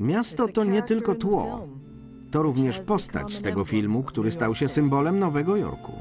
Miasto to nie tylko tło. To również postać z tego filmu, który stał się symbolem Nowego Jorku.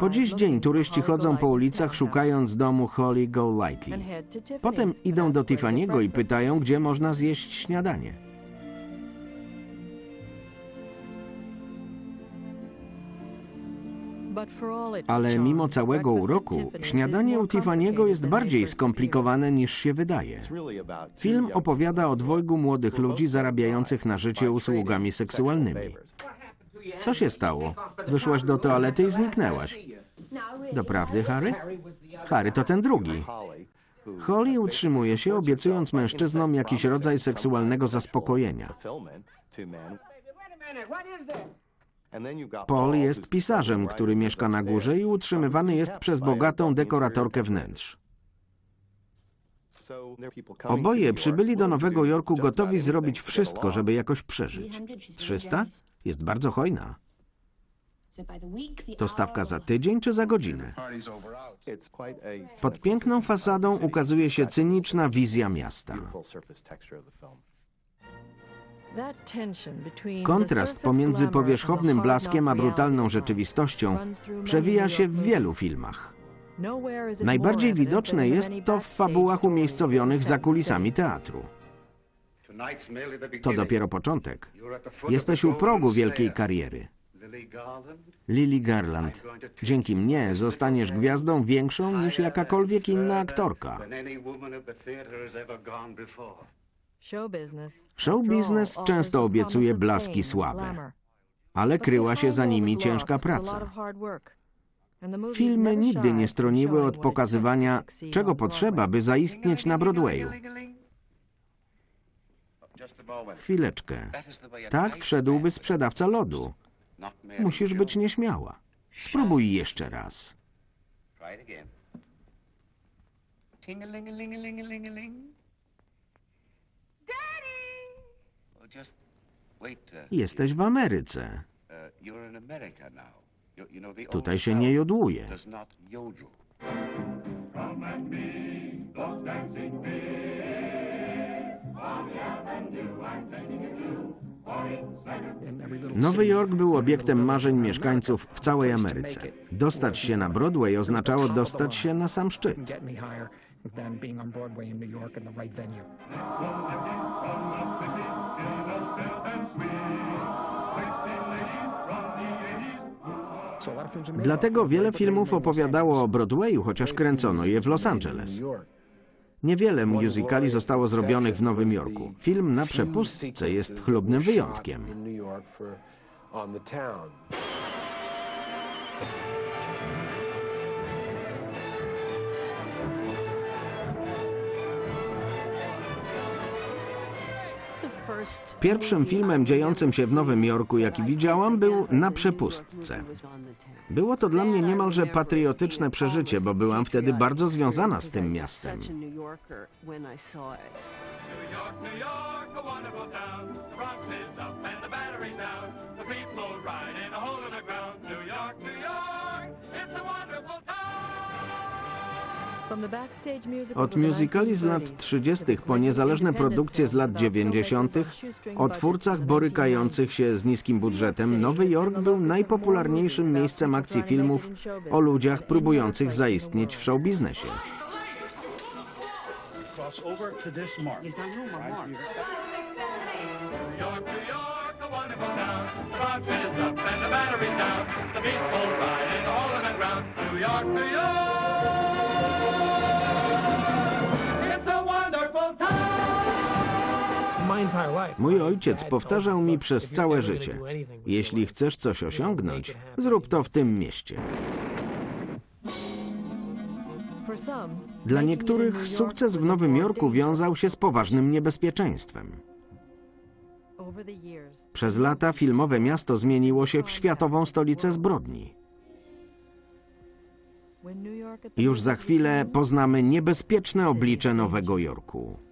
Po dziś dzień turyści chodzą po ulicach szukając domu Holly Golightly. Potem idą do Tiffany'ego i pytają, gdzie można zjeść śniadanie. Ale mimo całego uroku, śniadanie u Tiffany'ego jest bardziej skomplikowane niż się wydaje. Film opowiada o dwojgu młodych ludzi zarabiających na życie usługami seksualnymi. Co się stało? Wyszłaś do toalety i zniknęłaś. Doprawdy, Harry? Harry to ten drugi. Holly utrzymuje się, obiecując mężczyznom jakiś rodzaj seksualnego zaspokojenia. Paul jest pisarzem, który mieszka na górze i utrzymywany jest przez bogatą dekoratorkę wnętrz. Oboje przybyli do Nowego Jorku gotowi zrobić wszystko, żeby jakoś przeżyć. 300? Jest bardzo hojna. To stawka za tydzień czy za godzinę? Pod piękną fasadą ukazuje się cyniczna wizja miasta. Kontrast pomiędzy powierzchownym blaskiem a brutalną rzeczywistością przewija się w wielu filmach. Najbardziej widoczne jest to w fabułach umiejscowionych za kulisami teatru. To dopiero początek. Jesteś u progu wielkiej kariery. Lily Garland, dzięki mnie zostaniesz gwiazdą większą niż jakakolwiek inna aktorka. Show biznes często obiecuje blaski słabe, ale kryła się za nimi ciężka praca. Filmy nigdy nie stroniły od pokazywania, czego potrzeba, by zaistnieć na Broadwayu. Chwileczkę. Tak wszedłby sprzedawca lodu. Musisz być nieśmiała. Spróbuj jeszcze raz. Jesteś w Ameryce. Tutaj się nie jodłuje. Nowy Jork był obiektem marzeń mieszkańców w całej Ameryce. Dostać się na Broadway oznaczało dostać się na sam szczyt. Than being on Broadway in New York in the right venue. Dlatego wiele filmów opowiadało o. Broadwayu, chociaż kręcono je w Los Angeles. Niewiele musicali zostało zrobionych w Nowym Jorku. Film na przepustce jest chlubnym wyjątkiem. On the town. Pierwszym filmem dziejącym się w Nowym Jorku, jaki widziałam, był Na przepustce. Było to dla mnie niemalże patriotyczne przeżycie, bo byłam wtedy bardzo związana z tym miastem. New York, a wonderful town. Od musicali z lat 30. po niezależne produkcje z lat 90. o twórcach borykających się z niskim budżetem, Nowy Jork był najpopularniejszym miejscem akcji filmów o ludziach próbujących zaistnieć w showbiznesie. Mark. New York, New York, Mój ojciec powtarzał mi przez całe życie: Jeśli chcesz coś osiągnąć, zrób to w tym mieście. Dla niektórych sukces w Nowym Jorku wiązał się z poważnym niebezpieczeństwem. Przez lata filmowe miasto zmieniło się w światową stolicę zbrodni. Już za chwilę poznamy niebezpieczne oblicze Nowego Jorku.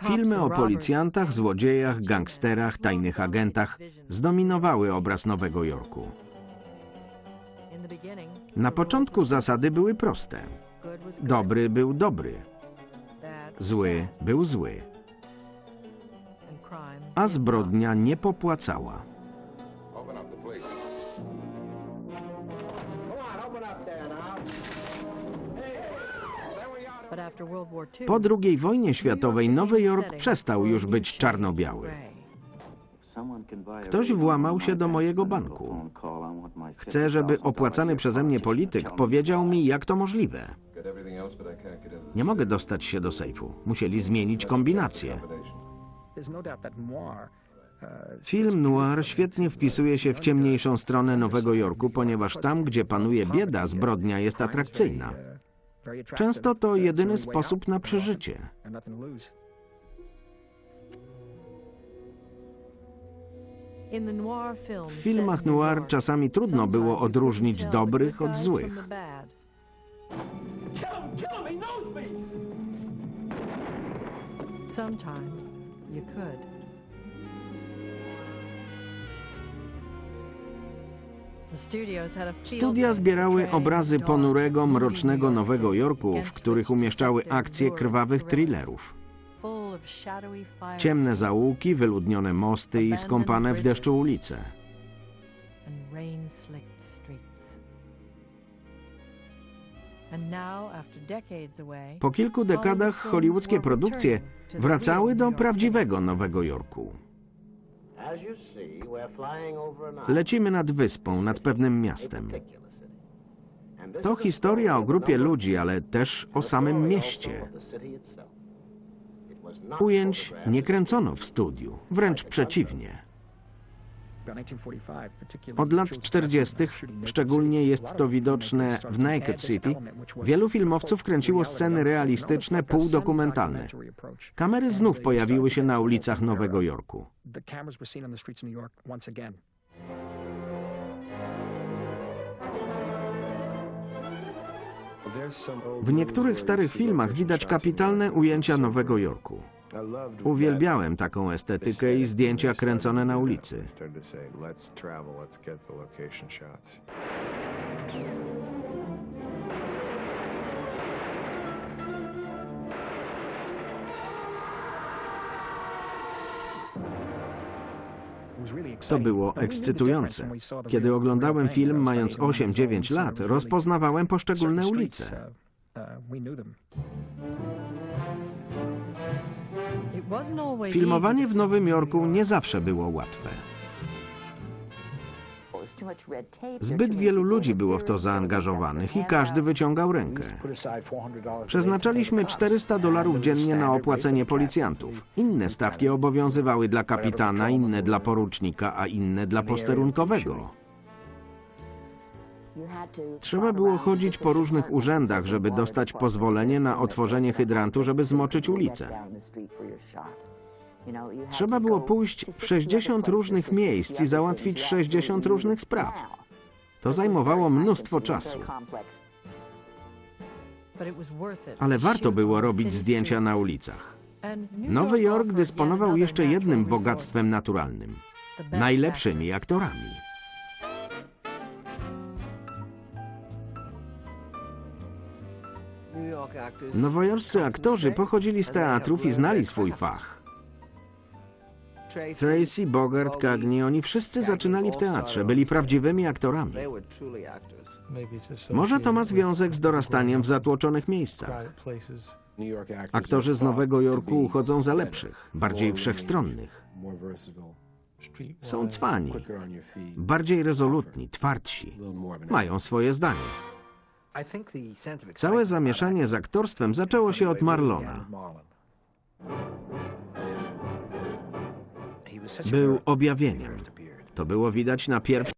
Filmy o policjantach, złodziejach, gangsterach, tajnych agentach zdominowały obraz Nowego Jorku. Na początku zasady były proste. Dobry był dobry, zły był zły, a zbrodnia nie popłacała. Po II wojnie światowej Nowy Jork przestał już być czarno-biały. Ktoś włamał się do mojego banku. Chcę, żeby opłacany przeze mnie polityk powiedział mi, jak to możliwe. Nie mogę dostać się do sejfu. Musieli zmienić kombinację. Film noir świetnie wpisuje się w ciemniejszą stronę Nowego Jorku, ponieważ tam, gdzie panuje bieda, zbrodnia jest atrakcyjna. Często to jedyny sposób na przeżycie. W filmach noir czasami trudno było odróżnić dobrych od złych. Sometimes you could. Studia zbierały obrazy ponurego, mrocznego Nowego Jorku, w których umieszczały akcje krwawych thrillerów. Ciemne zaułki, wyludnione mosty i skąpane w deszczu ulice. Po kilku dekadach hollywoodzkie produkcje wracały do prawdziwego Nowego Jorku. Lecimy nad wyspą, nad pewnym miastem. To historia o grupie ludzi, ale też o samym mieście. Ujęć nie kręcono w studiu, wręcz przeciwnie. Od lat 40., szczególnie jest to widoczne w Naked City, wielu filmowców kręciło sceny realistyczne, półdokumentalne. Kamery znów pojawiły się na ulicach Nowego Jorku. W niektórych starych filmach widać kapitalne ujęcia Nowego Jorku. Uwielbiałem taką estetykę i zdjęcia kręcone na ulicy. To było ekscytujące. Kiedy oglądałem film mając 8-9 lat, rozpoznawałem poszczególne ulice. Filmowanie w Nowym Jorku nie zawsze było łatwe. Zbyt wielu ludzi było w to zaangażowanych i każdy wyciągał rękę. Przeznaczaliśmy 400 dolarów dziennie na opłacenie policjantów. Inne stawki obowiązywały dla kapitana, inne dla porucznika, a inne dla posterunkowego. Trzeba było chodzić po różnych urzędach, żeby dostać pozwolenie na otworzenie hydrantu, żeby zmoczyć ulicę. Trzeba było pójść w 60 różnych miejsc i załatwić 60 różnych spraw. To zajmowało mnóstwo czasu. Ale warto było robić zdjęcia na ulicach. Nowy Jork dysponował jeszcze jednym bogactwem naturalnym najlepszymi aktorami. Nowojorscy aktorzy pochodzili z teatrów i znali swój fach. Tracy, Bogart, Cagney, oni wszyscy zaczynali w teatrze, byli prawdziwymi aktorami. Może to ma związek z dorastaniem w zatłoczonych miejscach. Aktorzy z Nowego Jorku uchodzą za lepszych, bardziej wszechstronnych. Są cwani, bardziej rezolutni, twardsi. Mają swoje zdanie. Całe zamieszanie z aktorstwem zaczęło się od Marlona. Był objawieniem. To było widać na pierwszym.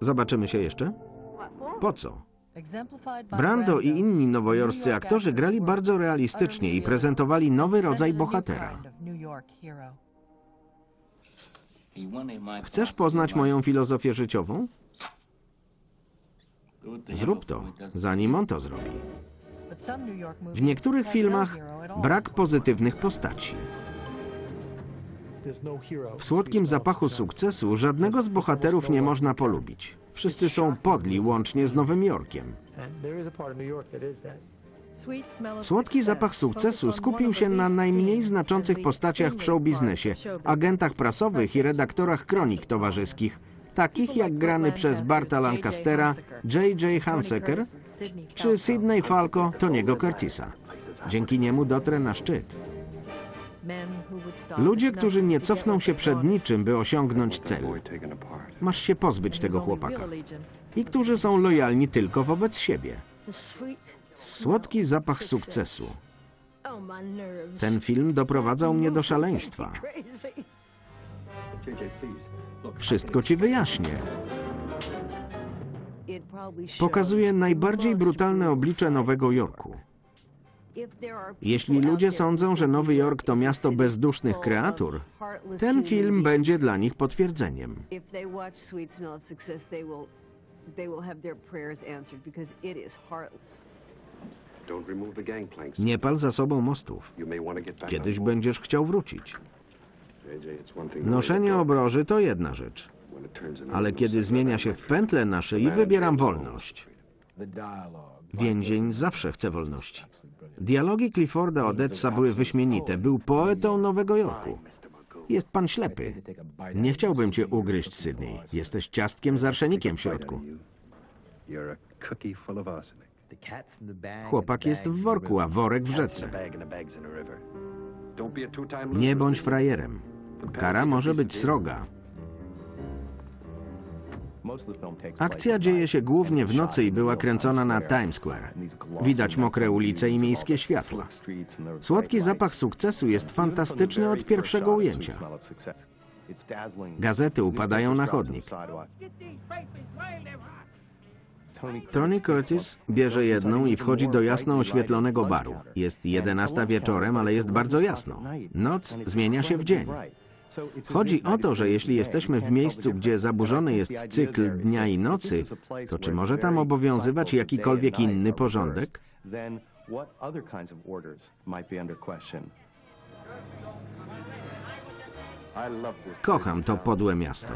Zobaczymy się jeszcze? Po co? Brando i inni nowojorscy aktorzy grali bardzo realistycznie i prezentowali nowy rodzaj bohatera. Chcesz poznać moją filozofię życiową? Zrób to, zanim on to zrobi. W niektórych filmach brak pozytywnych postaci. W słodkim zapachu sukcesu żadnego z bohaterów nie można polubić. Wszyscy są podli, łącznie z Nowym Jorkiem. Słodki zapach sukcesu skupił się na najmniej znaczących postaciach w showbiznesie, agentach prasowych i redaktorach kronik towarzyskich, takich jak grany przez Barta Lancastera, J.J. Hanseker czy Sidney Falco Tony'ego Curtisa. Dzięki niemu dotrę na szczyt. Ludzie, którzy nie cofną się przed niczym, by osiągnąć cel. Masz się pozbyć tego chłopaka. I którzy są lojalni tylko wobec siebie. Słodki zapach sukcesu. Ten film doprowadzał mnie do szaleństwa. Wszystko ci wyjaśnię. Pokazuje najbardziej brutalne oblicze Nowego Jorku. Jeśli ludzie sądzą, że Nowy Jork to miasto bezdusznych kreatur, ten film będzie dla nich potwierdzeniem. Nie pal za sobą mostów. Kiedyś będziesz chciał wrócić. Noszenie obroży to jedna rzecz, ale kiedy zmienia się w pętlę na szyi, wybieram wolność. Więzień zawsze chce wolności. Dialogi Clifforda Odessa były wyśmienite. Był poetą Nowego Jorku. Jest pan ślepy. Nie chciałbym cię ugryźć, Sydney. Jesteś ciastkiem z arszenikiem w środku. Chłopak jest w worku, a worek w rzece. Nie bądź frajerem. Kara może być sroga. Akcja dzieje się głównie w nocy i była kręcona na Times Square. Widać mokre ulice i miejskie światła. Słodki zapach sukcesu jest fantastyczny od pierwszego ujęcia. Gazety upadają na chodnik. Tony Curtis bierze jedną i wchodzi do jasno oświetlonego baru. Jest 11 wieczorem, ale jest bardzo jasno. Noc zmienia się w dzień. Chodzi o to, że jeśli jesteśmy w miejscu, gdzie zaburzony jest cykl dnia i nocy, to czy może tam obowiązywać jakikolwiek inny porządek? Kocham to podłe miasto.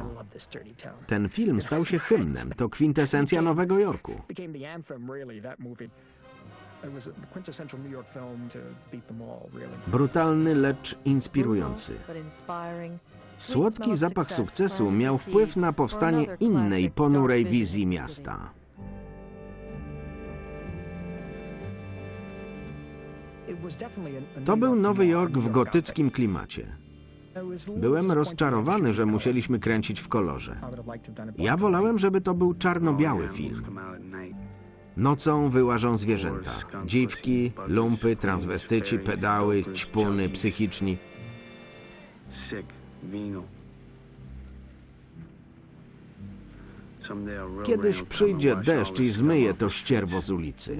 Ten film stał się hymnem. To kwintesencja Nowego Jorku. Brutalny, lecz inspirujący. Słodki zapach sukcesu miał wpływ na powstanie innej, ponurej wizji miasta. To był Nowy Jork w gotyckim klimacie. Byłem rozczarowany, że musieliśmy kręcić w kolorze. Ja wolałem, żeby to był czarno-biały film. Nocą wyłażą zwierzęta. Dziwki, lumpy, transwestyci, pedały, ćpuny, psychiczni. Kiedyś przyjdzie deszcz i zmyje to ścierwo z ulicy.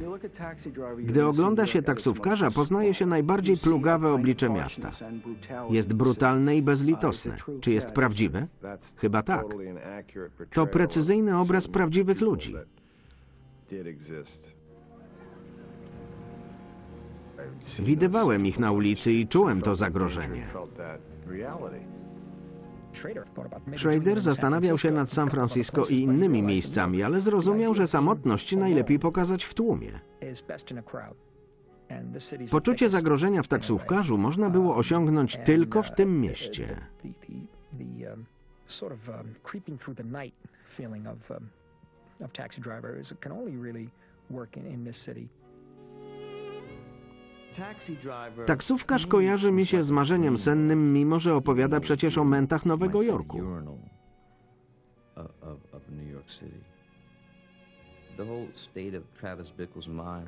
Gdy ogląda się taksówkarza, poznaje się najbardziej plugawe oblicze miasta. Jest brutalne i bezlitosne. Czy jest prawdziwe? Chyba tak. To precyzyjny obraz prawdziwych ludzi. Widywałem ich na ulicy i czułem to zagrożenie. Schrader zastanawiał się nad San Francisco i innymi miejscami, ale zrozumiał, że samotność najlepiej pokazać w tłumie. Poczucie zagrożenia w taksówkarzu można było osiągnąć tylko w tym mieście. Of Taxi Driver is, can only really work in, in this city. Taksówkarz kojarzy mi się z marzeniem sennym, mimo że opowiada przecież o mętach Nowego Jorku.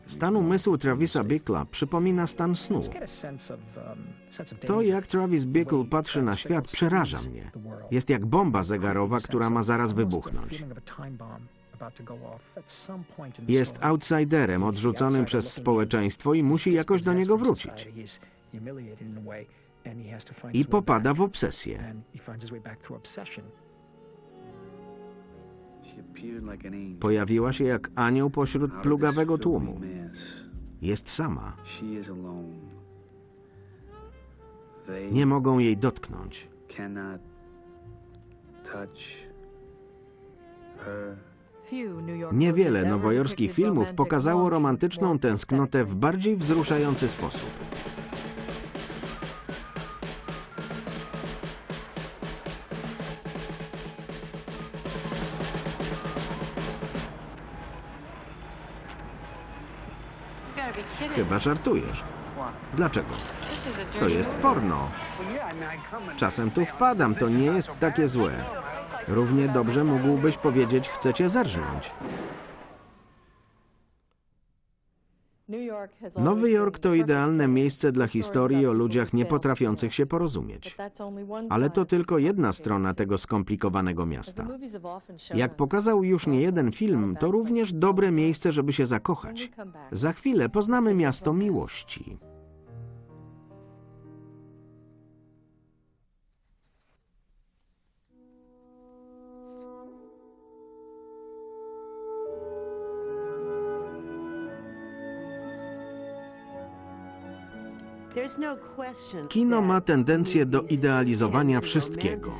Stan umysłu Travisa Bickla przypomina stan snu. Um, To, jak Travis Bickle patrzy na świat, przeraża mnie. Jest jak bomba zegarowa, która ma zaraz wybuchnąć. Jest outsiderem odrzuconym przez społeczeństwo i musi jakoś do niego wrócić. I popada w obsesję. Pojawiła się jak anioł pośród plugawego tłumu. Jest sama. Nie mogą jej dotknąć. cannot touch her. Niewiele nowojorskich filmów pokazało romantyczną tęsknotę w bardziej wzruszający sposób. Chyba żartujesz. Dlaczego? To jest porno. Czasem tu wpadam, to nie jest takie złe. Równie dobrze mógłbyś powiedzieć, chcecie zerżnąć. Nowy Jork to idealne miejsce dla historii o ludziach niepotrafiących się porozumieć. Ale to tylko jedna strona tego skomplikowanego miasta. Jak pokazał już nie jeden film, to również dobre miejsce, żeby się zakochać. Za chwilę poznamy miasto miłości. Kino ma tendencję do idealizowania wszystkiego.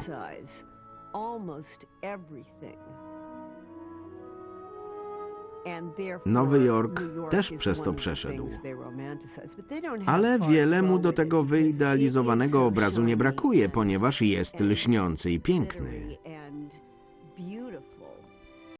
Nowy Jork też przez to przeszedł. Ale wiele mu do tego wyidealizowanego obrazu nie brakuje, ponieważ jest lśniący i piękny.